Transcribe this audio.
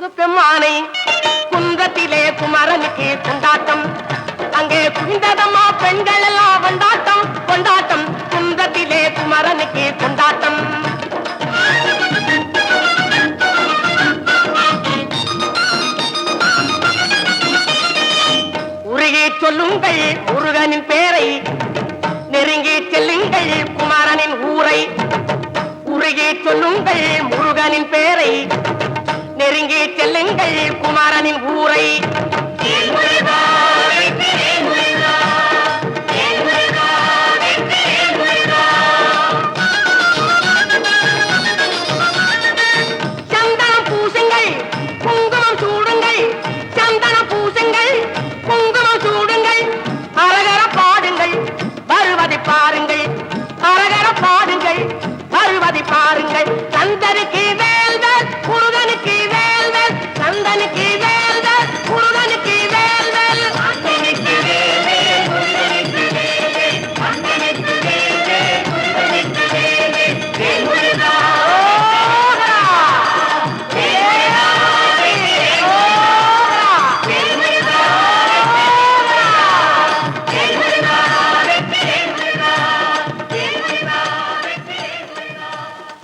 முருகப்பெம்மானை குன்றத்திலே குமரனுக்கு கொண்டாட்டம். அங்கே குவிந்ததம்மா பெண்கள் எல்லாம் கொண்டாட்டம். கொண்டாட்டம் குன்றத்திலே குமரனுக்கு கொண்டாட்டம். உருகி சொல்லுங்கள் முருகனின் பேரை. நெருங்கி செல்லுங்கள் குமாரனின் ஊரை. உருகி சொல்லுங்கள் முருகனின் பேரை. நெருங்கி செல்லுங்கள் குமாரனின் ஊரை.